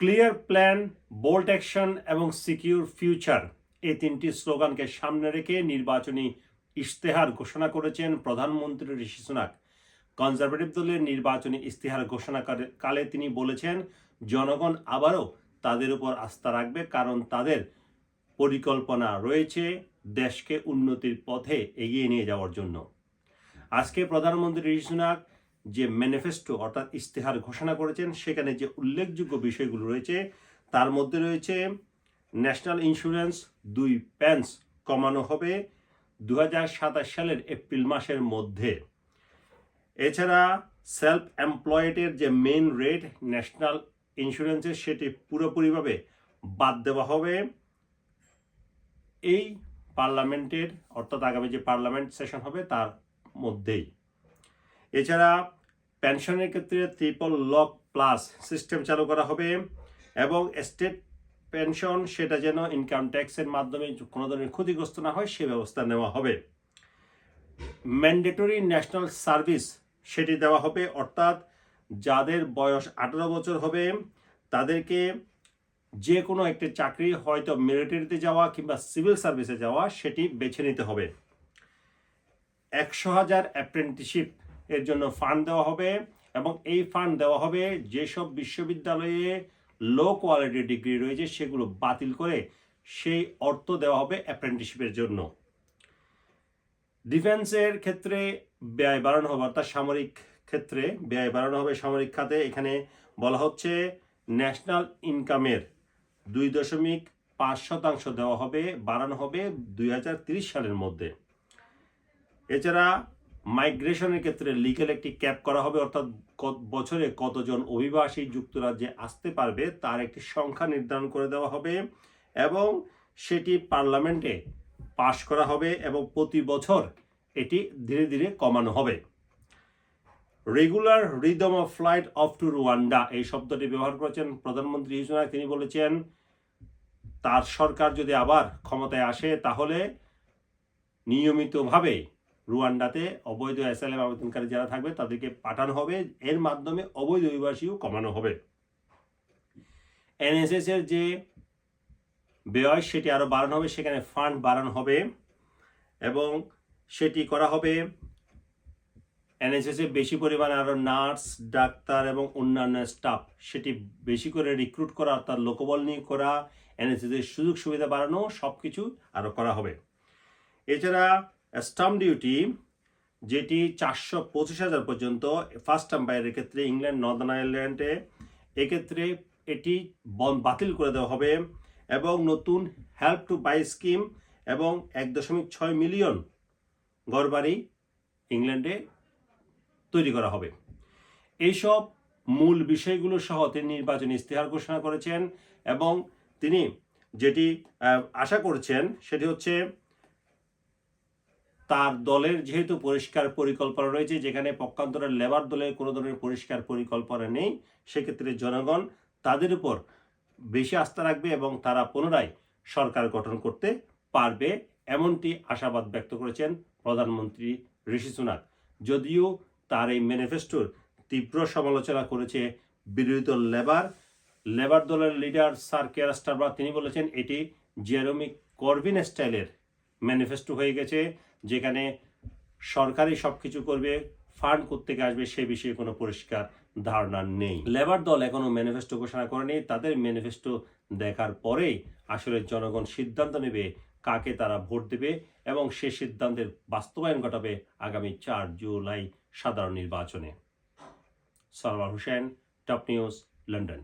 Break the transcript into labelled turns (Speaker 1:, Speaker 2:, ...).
Speaker 1: Clear plan, bold action এবং secure future এই তিনটি স্লোগানকে সামনে রেখে নির্বাচনী ইশতেহার ঘোষণা করেছেন প্রধানমন্ত্রী ঋষি সুনাক। কনজারভেটিভ দলের নির্বাচনী ইশতেহার ঘোষণা কালে তিনি বলেছেন, জনগণ আবারও তাদের উপর আস্থা রাখবে কারণ তাদের পরিকল্পনা রয়েছে দেশকে উন্নতির পথে এগিয়ে নিয়ে যাওয়ার জন্য। আজকে প্রধানমন্ত্রী ঋষি সুনাক যে ম্যানিফেস্টো অর্থাৎ ইশতেহার ঘোষণা করেছেন, সেখানে যে উল্লেখযোগ্য বিষয়গুলো রয়েছে, তার মধ্যে রয়েছে ন্যাশনাল ইন্স্যুরেন্স দুই প্যান্স কমানো হবে দু হাজার সাতাশ সালের এপ্রিল মাসের মধ্যে। এছাড়া সেলফ এমপ্লয়েডের যে মেন রেট ন্যাশনাল ইন্স্যুরেন্সের সেটি পুরোপুরিভাবে বাদ দেওয়া হবে। এই পার্লামেন্টের, অর্থাৎ আগামী যে পার্লামেন্ট সেশন হবে, তার মধ্যেই। এছাড়া পেনশনের ক্ষেত্রে ট্রিপল লক প্লাস সিস্টেম চালু করা হবে এবং স্টেট পেনশন সেটা যেন ইনকাম ট্যাক্সের মাধ্যমে কোনো ধরনের ক্ষতিগ্রস্ত না হয়, সে ব্যবস্থা নেওয়া হবে। ম্যান্ডেটরি ন্যাশনাল সার্ভিস সেটি দেওয়া হবে, অর্থাৎ যাদের বয়স আঠারো বছর হবে, তাদেরকে যে কোনো একটি চাকরি হয়তো মিলিটারিতে যাওয়া কিংবা সিভিল সার্ভিসে যাওয়া সেটি বেছে নিতে হবে। একশো হাজার অ্যাপ্রেন্টিসশিপ এর জন্য ফান্ড দেওয়া হবে এবং এই ফান্ড দেওয়া হবে যেসব বিশ্ববিদ্যালয়ে লো কোয়ালিটি ডিগ্রি রয়েছে সেগুলো বাতিল করে সেই অর্থ দেওয়া হবে অ্যাপ্রেন্টিসশিপের জন্য। ডিফেন্সের ক্ষেত্রে ব্যয় বাড়ানো হবে, অর্থাৎ সামরিক ক্ষেত্রে ব্যয় বাড়ানো হবে সামরিক খাতে। এখানে বলা হচ্ছে ন্যাশনাল ইনকামের দুই দশমিক পাঁচ শতাংশ দেওয়া হবে, বাড়ানো হবে দুই সালের মধ্যে। এছাড়া মাইগ্রেশনের ক্ষেত্রে লিগেল একটি ক্যাপ করা হবে, অর্থাৎ বছরে কতজন অভিবাসী যুক্তরাজ্যে আসতে পারবে তার একটি সংখ্যা নির্ধারণ করে দেওয়া হবে এবং সেটি পার্লামেন্টে পাশ করা হবে এবং প্রতি বছর এটি ধীরে ধীরে কমানো হবে। Regular rhythm of flight off to Rwanda এই শব্দটি ব্যবহার করেছেন প্রধানমন্ত্রী হিসেবে তিনি বলেছেন, তার সরকার যদি আবার ক্ষমতায় আসে তাহলে নিয়মিতভাবে রুয়ান্ডাতে অবৈধ অ্যাসাইলাম আবেদনকারী যারা থাকবে, তাদেরকে পাঠানো হবে। এর মাধ্যমে অবৈধ অভিবাসীও কমানো হবে। এনএসএস এর যে ব্যয়, সেটি আরও বাড়ানো হবে। সেখানে ফান্ড বাড়ানো হবে এবং সেটি করা হবে। এনএসএস বেশি পরিমাণে আরও নার্স, ডাক্তার এবং অন্যান্য স্টাফ, সেটি বেশি করে রিক্রুট করা, অর্থাৎ লোকবল নিয়োগ করা, এনএসএস এর সুযোগ সুবিধা বাড়ানো সব কিছু আরও করা হবে। এছাড়া স্টাম্প ডিউটি, যেটি চারশো পঁচিশ হাজার পর্যন্ত ফার্স্ট আম্পায়ারের ক্ষেত্রে ইংল্যান্ড, নর্দার্ন আয়ারল্যান্ডে, এক্ষেত্রে এটি বাতিল করে দেওয়া হবে এবং নতুন হেল্প টু বাই স্কিম এবং এক দশমিক ছয় মিলিয়ন ঘরবাড়ি ইংল্যান্ডে তৈরি করা হবে। এইসব মূল বিষয়গুলো সহ তিনি নির্বাচনী ইস্তেহার ঘোষণা করেছেন এবং তিনি যেটি আশা করছেন সেটি হচ্ছে তার দলের যেহেতু পরিষ্কার পরিকল্পনা রয়েছে, যেখানে পক্ষান্তরের লেবার দলের কোনো ধরনের পরিষ্কার পরিকল্পনা নেই, সেক্ষেত্রে জনগণ তাদের উপর বেশি আস্থা রাখবে এবং তারা পুনরায় সরকার গঠন করতে পারবে, এমনটি আশাবাদ ব্যক্ত করেছেন প্রধানমন্ত্রী ঋষি সুনাক। যদিও তার এই ম্যানিফেস্টোর তীব্র সমালোচনা করেছে বিরোধী দল লেবার লেবার দলের লিডার স্যার কেয়ার স্টারবার তিনি বলেছেন, এটি জেরোমি করবিন স্টাইলের ম্যানিফেস্টো হয়ে গেছে। যেখানে সরকারি সব কিছু করবে ফান্ড থেকে আসবে সে বিষয়ে কোনো পরিষ্কার ধারণা নেই। লেবার দল এখনও ম্যানিফেস্টো ঘোষণা করেনি, তাদের ম্যানিফেস্টো দেখার পরেই আসলে জনগণ সিদ্ধান্ত নেবে কাকে তারা ভোট দেবে এবং সে সিদ্ধান্তের বাস্তবায়ন ঘটাবে আগামী চার জুলাই সাধারণ নির্বাচনে। Sarwar Hossain top news London